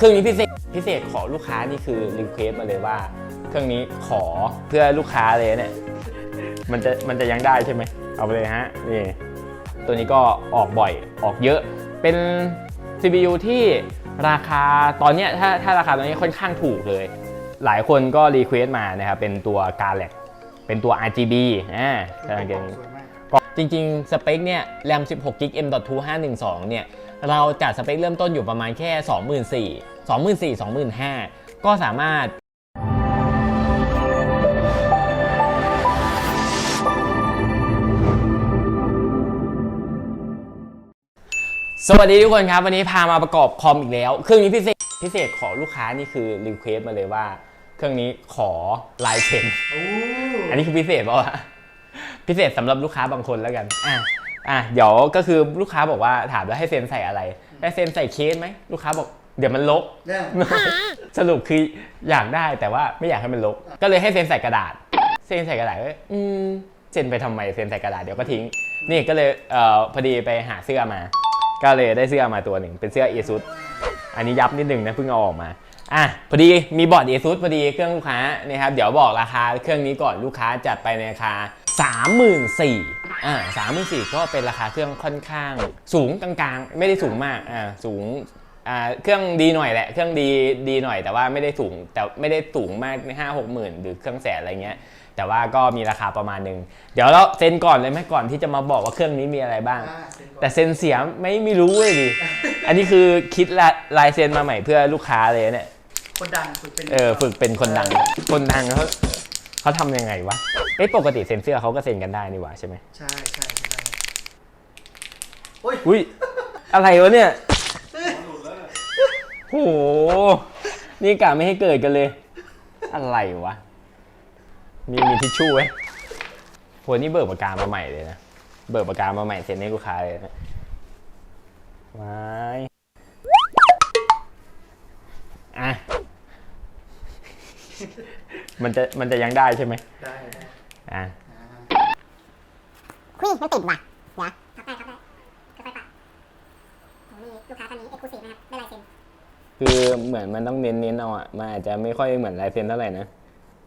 เครื่องนี้พิเศษพิเศษขอลูกค้านี่คือรีเควสมาเลยว่า เครื่องนี้ขอเพื่อลูกค้าเลยเนี่ยมันจะมันจะยังได้ใช่ไหมเอาไปเลยฮะนี่ตัวนี้ก็ออกบ่อยออกเยอะ เป็น CPU ที่ราคาตอนเนี้ยถ้าถ้าราคาตอนนี้ค่อนข้างถูกเลย หลายคนก็รีเควสมานะครับเป็นตัว g a l a x เป็นตัว RGB อ่าใช่เกมสวยมากก็จริงๆ สเปคเนี่ยแรม16 g b M.2 512 เนี่ย เราจัดสเปคเริ่มต้นอยู่ประมาณแค่ 24,000 24,000 25,000 ก็สามารถสวัสดีทุกคนครับ วันนี้พามาประกอบคอมอีกแล้ว เครื่องนี้พิเศษพิเศษขอลูกค้านี่คือรีเควสมาเลยว่า เครื่องนี้ขอลายเซ็นโอ้อันนี้คือพิเศษเปล่าวะพิเศษสำหรับลูกค้าบางคนแล้วกันอะอะเดี๋ยวก็คือลูกค้าบอกว่าถามว่าให้เซ็นใส่อะไรให้เซ็นใส่เคสไหมลูกค้าบอก เดี๋ยวมันลบเนี่ยสรุปคืออยากได้แต่ว่าไม่อยากให้มันลบก็เลยให้เซ็นใส่กระดาษ เซ็นใส่กระดาษก็อืมเซ็นไปทำไมเซ็นใส่กระดาษเดี๋ยวก็ทิ้ง นี่ก็เลยเอ่อพอดีไปหาเสื้อมา ก็เลยได้เสื้อมาตัวหนึ่งเป็นเสื้อเอซุสอันนี้ยับนิดนึงนะเพิ่งเอาออกมาอะพอดีมีบอร์ดเอซุสพอดีเครื่องลูกค้านะครับเดี๋ยวบอกราคาเครื่องนี้ก่อนลูกค้าจัดไปในราคา 34,000อ่า34,000ก็เป็นราคาเครื่องค่อนข้าง สูงกลางๆ ไม่ได้สูงมากอ่าสูง อ่าเครื่องดีหน่อยแหละ เครื่องดีดีหน่อยแต่ว่าไม่ได้สูงแต่ไม่ได้สูงมากห้าหกหมื่นหรือเครื่องแสนอะไรเงี้ย แต่ว่าก็มีราคาประมาณหนึ่งเดี๋ยวเราเซ็นก่อนเลยไหมก่อนที่จะมาบอกว่าเครื่องนี้มีอะไรบ้างอ่าเซ็นก่อนแต่เซ็นเสียไม่ไม่รู้เลยดิอันนี้คือคิดละลายเซ็นมาใหม่เพื่อลูกค้าเลยเนี่ยคนดังฝึกเป็นเออฝึกเป็นคนดัง คนดังเขาเขาทำยังไงวะเอ้ปกติเซ็นเสื้อเขาก็เซ็นกันได้นี่หว่าใช่ไหมใช่ใช่ใช่โอ้ยอุ้ยอะไรวะเนี่ย โห นี่กะไม่ให้เกิดกันเลย อะไรวะ มีมีทิชชู่ไหมโหนี่เบิกปากกามาใหม่เลยนะ เบิกปากกามาใหม่เซ็นให้ลูกค้าเลยนะว้ายอะ มันจะมันจะยังได้ใช่ไหม ได้ได้อะอ่าคุยมันติดว่ะเดี๋ยวครับได้ครับได้ค่อยๆปรับผมมีลูกค้าท่านนี้เอ็กซ์คลูซีฟนะครับ ได้ลายเซ็น คือเหมือนมันต้องเน้นเน้นๆเอาอะมันอาจจะไม่ค่อยเหมือนลายเซ็นเท่าไหร่นะ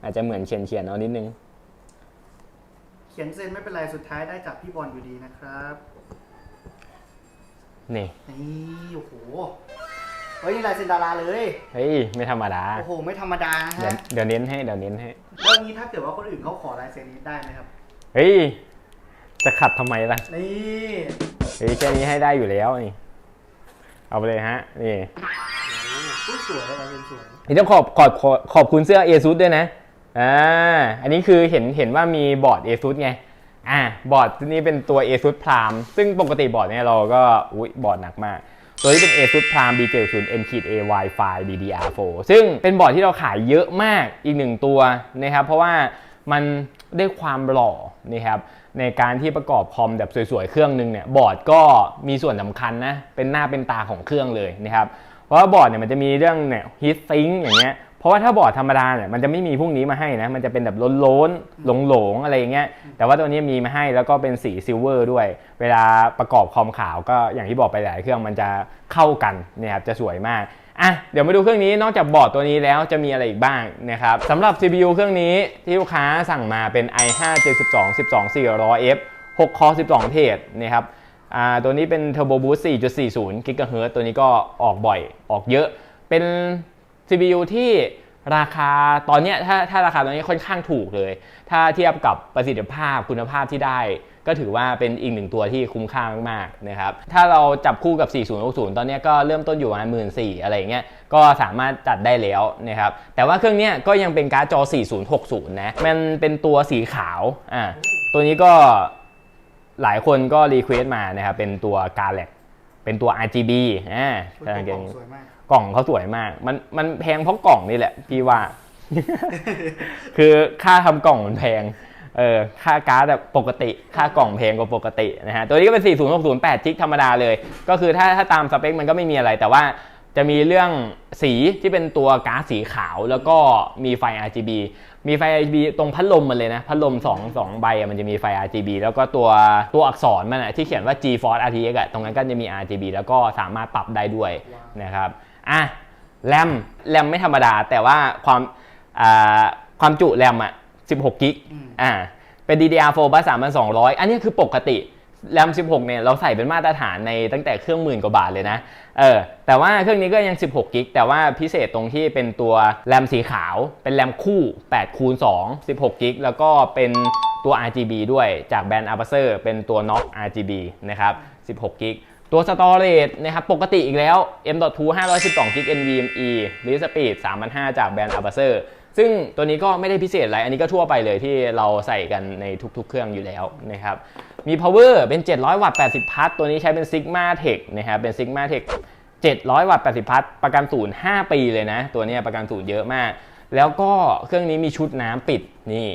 อาจจะเหมือนเขียนเขียนๆเอานิดนึง เขียนเซ็นไม่เป็นไรสุดท้ายได้จากพี่บอลอยู่ดีนะครับนี่นี่โอ้โหเฮ้ยนี่ลายเซ็นดาราเลยเฮ้ยไม่ธรรมดาโอ้โหไม่ธรรมดานะเดี๋ยวฮะเดี๋ยวเน้นให้เดี๋ยวเน้นให้แล้วนี้ถ้าเกิดว่าคนอื่นเขาขอลายเซ็นนี้ได้ไหมครับเฮ้ยจะขัดทำไมล่ะนี่ เฮ้ยแค่นี้ให้ได้อยู่แล้วนี่เอาไปเลยฮะนี่อุ้ย สวยลายเซ็นสวยนี่ต้องขอบขอบขอบขอบคุณเสื้อ ASUS ด้วยนะ อ่า อันนี้คือเห็นเห็นว่ามีบอร์ด ASUS ไง อ่า บอร์ดนี้เป็นตัว ASUS Prime ซึ่งปกติบอร์ดเนี่ยเราก็ อุ้ยบอร์ดหนักมาก ตัวนี้เป็น ASUS Prime B70 M-A Wi-Fi DDR4 ซึ่งเป็นบอร์ดที่เราขายเยอะมากอีกหนึ่งตัวนะครับ เพราะว่ามันได้ความหล่อนะครับในการที่ประกอบคอมแบบสวยๆ เครื่องหนึงเนี่ยบอร์ดก็มีส่วนสำคัญนะเป็นหน้าเป็นตาของเครื่องเลยนะครับ ราะว่าบอร์ดเนี่ยมันจะมีเรื่องเนี่ยฮีทซิงอย่างเงี้ยเพราะว่าถ้าบอร์ดธรรมดาเนี่ยมันจะไม่มีพวกนี้มาให้นะมันจะเป็นแบบล้นๆหลงๆอะไรอย่างเงี้ยแต่ว่าตัวนี้มีมาให้แล้วก็เป็นสีซิลเวอร์ด้วย เวลาประกอบคอมขาวก็อย่างที่บอกไปหลายเครื่องมันจะเข้ากันนะครับจะสวยมากอะเดี๋ยวมาดูเครื่องนี้นอกจากบอร์ดตัวนี้แล้วจะมีอะไรอีกบ้างนะครับสำหรับ CPU เครื่องนี้ที่ลูกค้าสั่งมาเป็น i5 72 12 400F 6 core 12 เทรดนะครับ อ่าตัวนี้เป็น Turbo Boost 4.40 GHz ตัวนี้ก็ออกบ่อยออกเยอะเป็น CPU ที่ราคาตอนนี้ถ้าถ้าราคาตอนนี้ค่อนข้างถูกเลย ถ้าเทียบกับประสิทธิภาพคุณภาพที่ได้ ก็ถือว่าเป็นอีกหนึ่งตัวที่คุ้มค่ามากๆนะครับถ้าเราจับคู่กับ 4060 ตอนนี้ก็เริ่มต้นอยู่ประมาณหมื่นสี่อะไรเงี้ยก็สามารถจัดได้แล้วนะครับแต่ว่าเครื่องนี้ก็ยังเป็นการ์ดจอ 4060 นะ มันเป็นตัวสีขาวอ่าตัวนี้ก็ หลายคนก็รีเควสต์มานะครับเป็นตัว g a l a x เป็นตัว RGB อ่าชุดประกอบสวยมากกล่องเขาสวยมาก มันมันแพงเพราะกล่องนี่แหละพี่ว่า คือค่าทำกล่องมันแพงเออค่าการ์ดแบบปกติ ค่ากล่องแพงกว่าปกตินะฮะตัวนี้ก็เป็น 4068จิกธรรมดาเลย ก็คือถ้าถ้าตามสเปคมันก็ไม่มีอะไร แต่ว่าจะมีเรื่องสีที่เป็นตัวการ์ดสีขาว แล้วก็มีไฟ RGB มีไฟ RGB ตรงพัดลมมันเลยนะ พัดลม2 2ใบอะมันจะมีไฟ RGB แล้วก็ตัวตัวอักษรมันอะที่เขียนว่า GeForce RTX อะตรงนั้นก็จะมี RGB แล้วก็สามารถปรับได้ด้วยว้าวนะครับอะแรมแรมไม่ธรรมดา แต่ว่าความอ่าความจุแรมอะ16กิกอืมอ่าเป็น DDR4 บัส3200 อันนี้คือปกติ แรม 16 เนี่ยเราใส่เป็นมาตรฐานในตั้งแต่เครื่องหมื่นกว่าบาทเลยนะ เออ แต่ว่าเครื่องนี้ก็ยัง 16 กิก แต่ว่าพิเศษตรงที่เป็นตัวแรมสีขาว เป็นแรมคู่ 8 คูณ 2 16 กิก แล้วก็เป็นตัว RGB ด้วย จากแบรนด์ a b a s e r เป็นตัว NOC RGB นะครับ 16 กิก ตัว Storage นะครับ ปกติอีกแล้ว M.2 512 กิก NVMe Read Speed 3,500 จากแบรนด์ a b a s e r ซึ่งตัวนี้ก็ไม่ได้พิเศษอะไร อันนี้ก็ทั่วไปเลยที่เราใส่กันในทุกๆ เครื่องอยู่แล้วนะครับ มี power เป็น 700 วัตต์ 80 พัทตัวนี้ใช้เป็น Sigma Tech นะครับ เป็น Sigma Tech 700 วัตต์ 80 พัทประกันศูนย์5ปีเลยนะ ตัวเนี้ยประกันศูนย์เยอะมาก แล้วก็เครื่องนี้มีชุดน้ำปิดนี่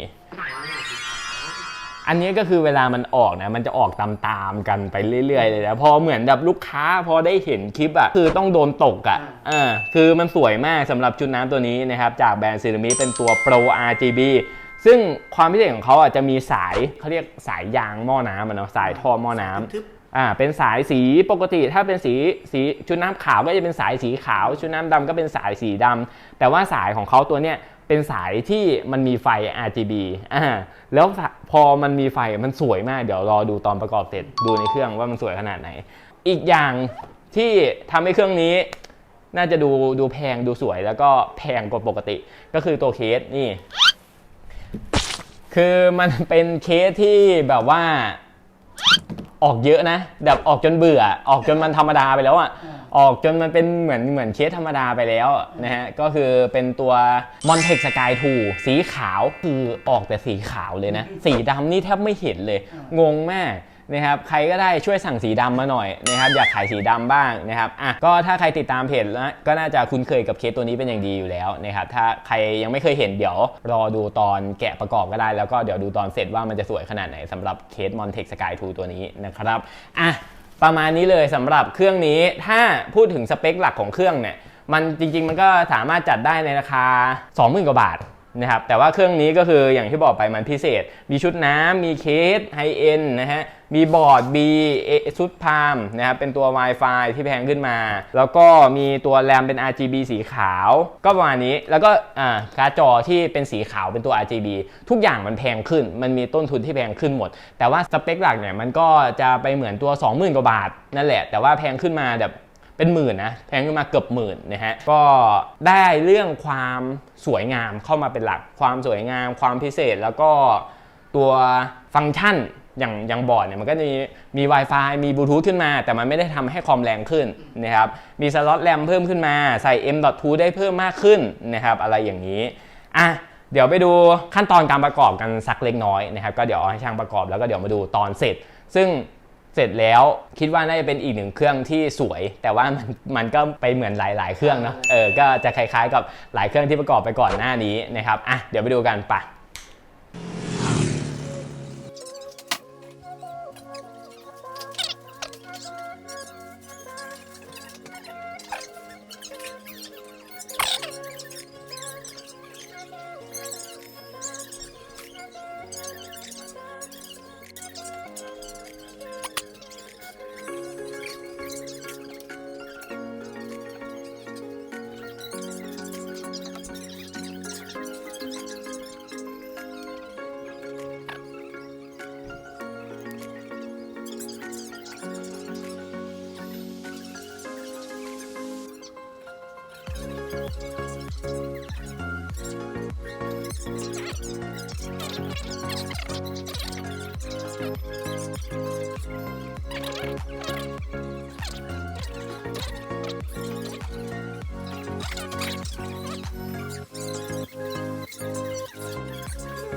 อันนี้ก็คือเวลามันออกนะ มันจะออกตามๆกันไปเรื่อย ๆ เลยนะ พอเหมือนแบบลูกค้าพอได้เห็นคลิปอะคือต้องโดนตกอะอ่าคือมันสวยมากสำหรับชุดน้ำตัวนี้นะครับ จากแบรนด์ซีรามิเป็นตัว Pro RGB ซึ่งความพิเศษของเขาอะจะมีสายเขาเรียกสายยางหม้อน้ำอะเนาะสายท่อหม้อน้ำ ทึบอ่าเป็นสายสีปกติถ้าเป็นสีสีชุดน้ำขาวก็จะเป็นสายสีขาว ชุดน้ำดำก็เป็นสายสีดำแต่ว่าสายของเขาตัวเนี้ยเป็นสายที่มันมีไฟ RGB อ่าแล้วพอมันมีไฟมันสวยมากเดี๋ยวรอดูตอนประกอบเสร็จดูในเครื่องว่ามันสวยขนาดไหน อีกอย่างที่ทำให้เครื่องนี้ น่าจะดูดูแพงดูสวยแล้วก็แพงกว่าปกติ ก็คือตัวเคสนี่ คือมันเป็นเคสที่แบบว่าออกเยอะนะแบบออกจนเบื่อ ออกจนมันธรรมดาไปแล้วอะออกจนมันเป็นเหมือนเหมือนเคสธรรมดาไปแล้วนะฮะก็คือเป็นตัว Montech Sky 2 สีขาวคือออกแต่สีขาวเลยนะ สีดำนี่แทบไม่เห็นเลย งงมาก นะครับใครก็ได้ช่วยสั่งสีดำมาหน่อยนะครับอยากขายสีดำบ้างนะครับอะก็ถ้าใครติดตามเพจแล้วก็น่าจะคุ้นเคยกับเคสตัวนี้เป็นอย่างดีอยู่แล้วนะครับถ้าใครยังไม่เคยเห็นเดี๋ยวรอดูตอนแกะประกอบก็ได้ แล้วก็เดี๋ยวดูตอนเสร็จว่ามันจะสวยขนาดไหนสำหรับเคส Montech Sky 2 ตัวนี้นะครับอะประมาณนี้เลยสำหรับเครื่องนี้ถ้าพูดถึงสเปคหลักของเครื่องเนี่ยมันจริง ๆ มันก็สามารถจัดได้ในราคา 20,000กว่าบาท นะครับแต่ว่าเครื่องนี้ก็คืออย่างที่บอกไปมันพิเศษ มีชุดน้ำมีเคสไฮเอ็นนะฮะมีบอร์ด B ชุดพามนะครับเป็นตัว Wi-Fi ที่แพงขึ้นมา แล้วก็มีตัวแรมเป็น RGB สีขาว ก็ประมาณนี้แล้วก็อ่าการ์ดจอที่เป็นสีขาวเป็นตัว RGB ทุกอย่างมันแพงขึ้น มันมีต้นทุนที่แพงขึ้นหมด แต่ว่าสเปคหลักเนี่ยมันก็จะไปเหมือนตัว 20,000 กว่าบาทนั่นแหละ แต่ว่าแพงขึ้นมาแบบ เป็นหมื่นนะแพงขึ้นมาเกือบหมื่นนะฮะก็ได้เรื่องความสวยงามเข้ามาเป็นหลัก ความสวยงาม ความพิเศษแล้วก็ตัวฟังก์ชันอย่างอย่างบอร์ดเนี่ยมันก็จะมีมี Wi-Fi มีบลูทูธขึ้นมา แต่มันไม่ได้ทำให้คอมแรงขึ้นนะครับมีสล็อตแรมเพิ่มขึ้นมาใส่ M.2 ได้เพิ่มมากขึ้นนะครับอะไรอย่างนี้อะเดี๋ยวไปดูขั้นตอนการประกอบกันสักเล็กน้อยนะครับก็เดี๋ยวให้ช่างประกอบแล้วก็เดี๋ยวมาดูตอนเสร็จ ซึ่ง เสร็จแล้วคิดว่าน่าจะเป็นอีกหนึ่งเครื่องที่สวย แต่ว่ามันมันก็ไปเหมือนหลาย ๆ เครื่องเนาะเออก็จะคล้ายๆ กับหลายเครื่องที่ประกอบไปก่อนหน้านี้นะครับอะเดี๋ยวไปดูกันไป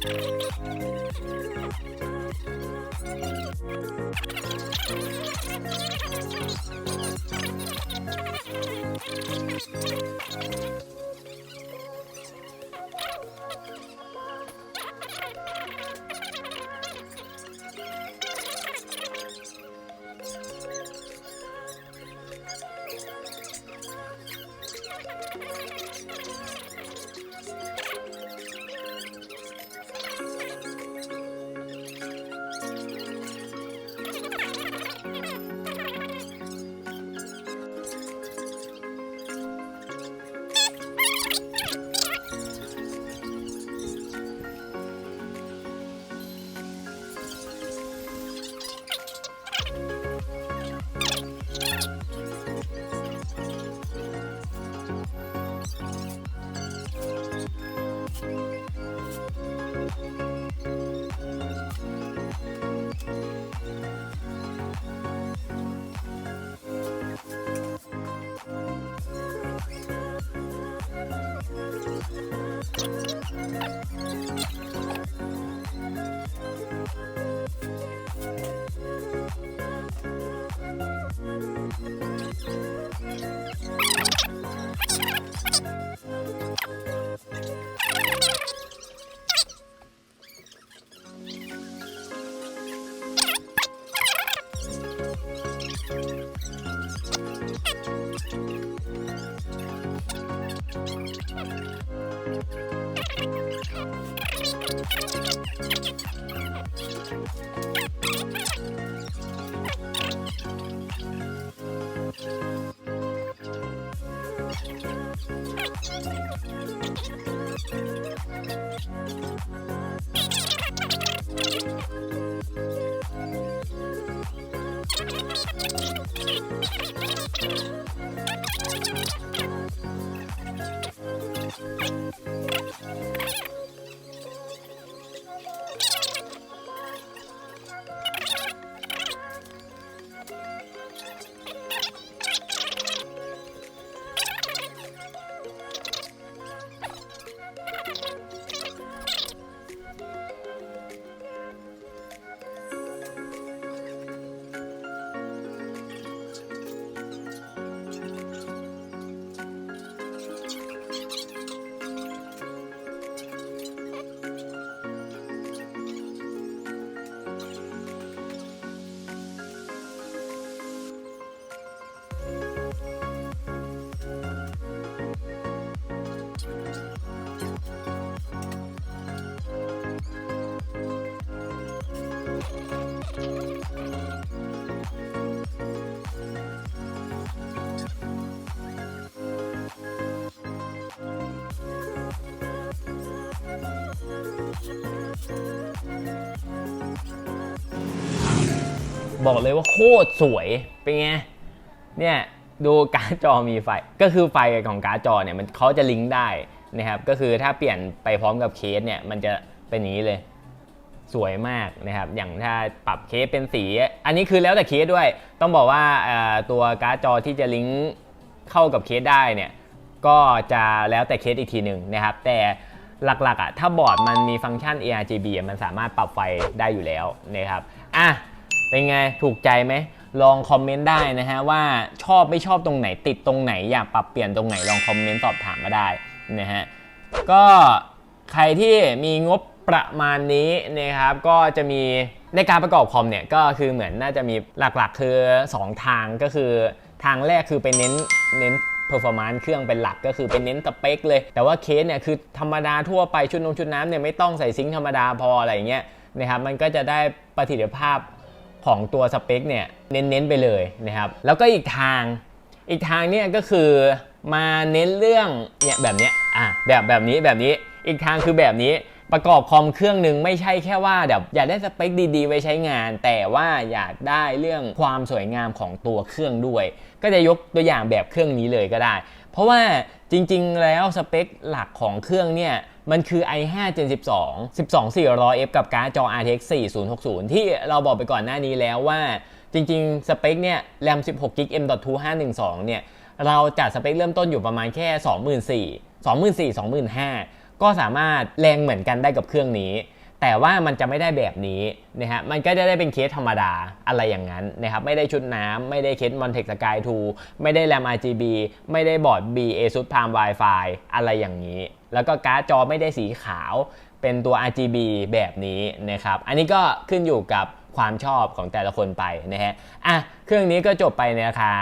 เบอกเลยว่าโคตรสวย เป็นไง เนี่ยดูการ์ดจอมีไฟ ก็คือไฟของการ์ดจอเนี่ยมันเขาจะลิงก์ได้นะครับ ก็คือถ้าเปลี่ยนไปพร้อมกับเคสเนี่ยมันจะเป็นอย่างนี้เลย สวยมากนะครับ อย่างถ้าปรับเคสเป็นสี อันนี้คือแล้วแต่เคสด้วย ต้องบอกว่าตัวการ์ดจอที่จะลิงก์เข้ากับเคสได้เนี่ยก็จะแล้วแต่เคสอีกทีหนึ่งนะครับ แต่หลักๆอะถ้าบอร์ดมันมีฟังก์ชัน ARGB มันสามารถปรับไฟได้อยู่แล้วนะครับ อะ เป็นไงถูกใจไหมลองคอมเมนต์ได้นะฮะว่าชอบไม่ชอบตรงไหนติดตรงไหนอยากปรับเปลี่ยนตรงไหนลองคอมเมนต์สอบถามมาได้นะฮะก็ใครที่มีงบประมาณนี้นะครับก็จะมีในการประกอบคอมเนี่ยก็คือเหมือนน่าจะมีหลักๆ คือ 2 ทางก็คือทางแรกคือไปเน้นเน้น performance เครื่องเป็นหลักก็คือเป็นเน้นสเปคเลย แต่ว่าเคสเนี่ยคือธรรมดาทั่วไปชุดนงชุดน้ำเนี่ยไม่ต้องใส่ซิงค์ธรรมดาพออะไรอย่างเงี้ยนะครับมันก็จะได้ประสิทธิภาพ ของตัวสเปคเนี่ยเน้นๆไปเลยนะครับ แล้วก็อีกทางอีกทางเนี่ยก็คือมาเน้นเรื่องเนี่ยแบบเนี้ยอะแบบแบบนี้แบบนี้อีกทางคือแบบนี้ประกอบคอมเครื่องหนึ่งไม่ใช่แค่ว่าแบบอยากได้สเปคดีๆ ไว้ใช้งาน แต่ว่าอยากได้เรื่องความสวยงามของตัวเครื่องด้วย ก็จะยกตัวอย่างแบบเครื่องนี้เลยก็ได้ เพราะว่าจริงๆ แล้วสเปคหลักของเครื่องเนี่ย มันคือ i5 Gen 12 12 400F กับการ์ดจอ RTX 4060 ที่เราบอกไปก่อนหน้านี้แล้วว่าจริงๆ สเปคเนี่ย RAM 16GB M.2 512 เนี่ย เราจัดสเปคเริ่มต้นอยู่ประมาณแค่ 24,000 24,000 25,000 ก็สามารถแรงเหมือนกันได้กับเครื่องนี้ แต่ว่ามันจะไม่ได้แบบนี้นะฮะ มันก็จะได้เป็นเคสธรรมดาอะไรอย่างนั้นนะครับ ไม่ได้ชุดน้ำ ไม่ได้เคส Montech Sky 2 ไม่ได้ RAM RGB ไม่ได้บอร์ด B ASUS Prime Wi-Fi อะไรอย่างนี้ แล้วก็การ์ดจอไม่ได้สีขาวเป็นตัว RGB แบบนี้นะครับ อันนี้ก็ขึ้นอยู่กับความชอบของแต่ละคนไปนะฮะ อะ เครื่องนี้ก็จบไปในราคา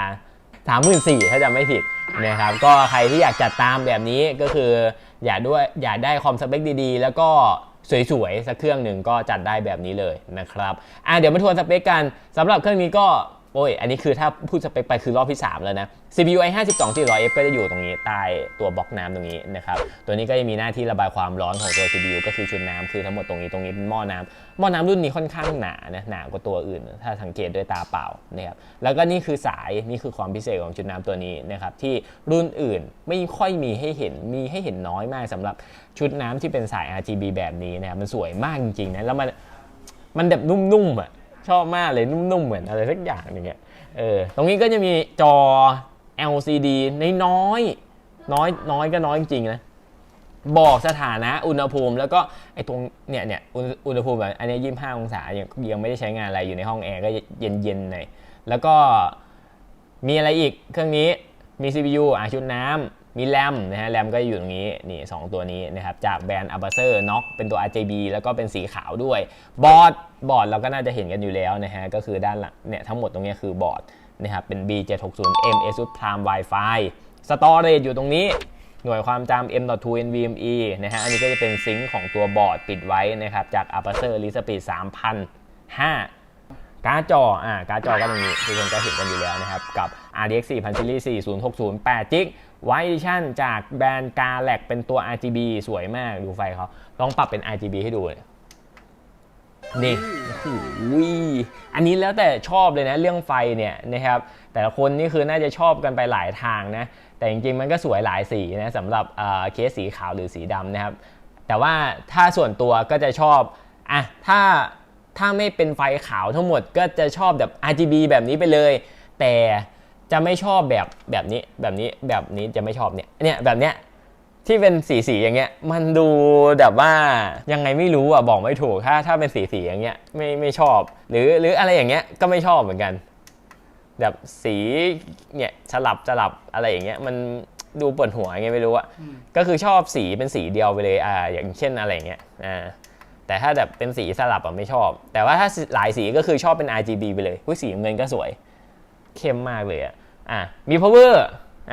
34,000ถ้าจำไม่ผิดนะครับ ก็ใครที่อยากจัดตามแบบนี้ก็คือ อยากด้วยอยากได้คอมสเปคดีๆ แล้วก็สวยๆ สักเครื่องหนึ่งก็จัดได้แบบนี้เลยนะครับ อะเดี๋ยวมาทวนสเปคกันสำหรับเครื่องนี้ก็ อ้ย อันนี้คือถ้าพูดสเปคไปคือรอบที่ 3 แล้วนะ CPU i 5 2 400F ก็จะอยู่ตรงนี้ใต้ตัวบล็อกน้ำตรงนี้นะครับ ตัวนี้ก็จะมีหน้าที่ระบายความร้อนของตัว CPU ก็คือชุดน้ำคือทั้งหมดตรงนี้ตรงนี้เป็นหม้อน้ำหม้อน้ำรุ่นนี้ค่อนข้างหนานะหนากว่าตัวอื่น ถ้าสังเกตด้วยตาเปล่านะครับ แล้วก็นี่คือสายนี่คือความพิเศษของชุดน้ำตัวนี้นะครับที่รุ่นอื่นไม่ค่อยมีให้เห็นมีให้เห็นน้อยมากสำหรับชุดน้ำที่เป็นสาย RGB แบบนี้นะครับมันสวยมากจริงๆนะแล้วมันมันแบบนุ่มๆอะ ชอบมากเลยนุ่มๆเหมือนอะไรสักอย่างหนึงอะเออตรงนี้ก็จะมีจอ LCD น้อยน้อยน้อยก็น้อยจริงๆนะบอกสถานะอุณหภูมิ แล้วก็ไอ้ตรงเนี่ยเนี่ยอุณหภูมิแบบอันนี้ยี่ห้าองศายังยังไม่ได้ใช้งานอะไรอยู่ในห้องแอร์ก็เย็นเย็นๆหน่อยแล้วก็มีอะไรอีกเครื่องนี้มี CPU อะชุดน้ำ มีแรมนะฮะแรมก็อยู่ตรงนี้นี่สองตัวนี้นะครับจากแบรนด์ a b a s e r Knox เป็นตัว RGB แล้วก็เป็นสีขาวด้วย บอร์ดบอร์ดเราก็น่าจะเห็นกันอยู่แล้วนะฮะก็คือด้านหลังเนี่ยทั้งหมดตรงนี้คือบอร์ดนะครับเป็น B760M ASUS Prime Wi-Fi สตอเรจอยู่ตรงนี้หน่วยความจำ M.2 NVMe นะฮะอันนี้ก็จะเป็นซิงค์ของตัวบอร์ดปิดไว้นะครับจาก Aperture r e s p e e d 3005การ์ดจอ อ่า การ์ดจอก็ตรงนี้ทุกคนก็เห็นกันอยู่แล้วนะครับ กับ RDX 4000 Series 4060 8 g b ไวชั่นจากแบรนด์ Galax เป็นตัว RGB สวยมากดูไฟเขาลองปรับเป็น RGB ให้ดูเลยนี่โอ้โหอันนี้แล้วแต่ชอบเลยนะเรื่องไฟเนี่ยนะครับแต่ละคนนี่คือน่าจะชอบกันไปหลายทางนะแต่จริงๆมันก็สวยหลายสีนะสำหรับเเคสสีขาวหรือสีดำนะครับแต่ว่าถ้าส่วนตัวก็จะชอบอะถ้าถ้าไม่เป็นไฟขาวทั้งหมดก็จะชอบแบบ RGB แบบนี้ไปเลย แต่ จะไม่ชอบแบบแบบนี้แบบนี้แบบนี้จะไม่ชอบเนี่ยเนี่ยแบบเนี้ยที่เป็นสีสีอย่างเงี้ย มันดูแบบว่ายังไงไม่รู้อะบอกไม่ถูกถ้าถ้าเป็นสีสีอย่างเงี้ยไม่ไม่ชอบ หรือหรืออะไรอย่างเงี้ยก็ไม่ชอบเหมือนกัน แบบสีเนี่ยสลับสลับอะไรอย่างเงี้ยมันดูปวดหัวไงไม่รู้อะอืมก็คือชอบสีเป็นสีเดียวไปเลยอ่าอย่างเช่นอะไรอย่างเงี้ยอ่าแต่ถ้าแบบเป็นสีสลับอะไม่ชอบ แต่ว่าถ้าหลายสีก็คือชอบเป็น RGB ไปเลยอุ้ยสีน้ำเงินก็สวย เข้มมากเลยอะอะมี power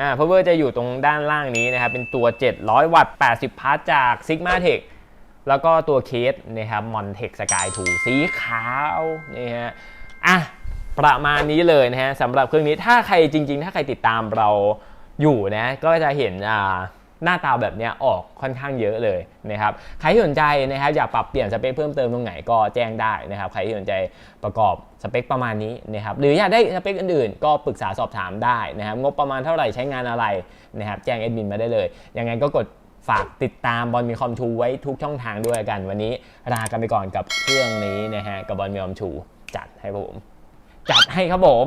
อ่า power จะอยู่ตรงด้านล่างนี้นะครับ เป็นตัว 700 วัตต์ 80พัทจาก Sigma Tech แล้วก็ตัวเคสนะครับ Montech Sky 2 สีขาวนี่ฮะอะประมาณนี้เลยนะฮะสำหรับเครื่องนี้ถ้าใครจริง ๆ ถ้าใครติดตามเราอยู่นะก็จะเห็นอ่าหน้าตาแบบเนี้ยออกค่อนข้างเยอะเลยนะครับ ใครที่สนใจนะครับอยากปรับเปลี่ยนสเปคเพิ่มเติมตรงไหนก็แจ้งได้นะครับ ใครที่สนใจประกอบ เปคประมาณนี้นะครับหรืออยากได้สเปคอื่นๆ ก็ปรึกษาสอบถามได้นะครับงบประมาณเท่าไหร่ใช้งานอะไรนะครับแจ้งแอดมินมาได้เลยยังไงก็กดฝากติดตามบอลมีคอมทูไว้ทุกช่องทางด้วยกัน วันนี้ลากันไปก่อนกับเครื่องนี้นะฮะกับบอลมีคอมทูจัดให้ผม จัดให้ครับผม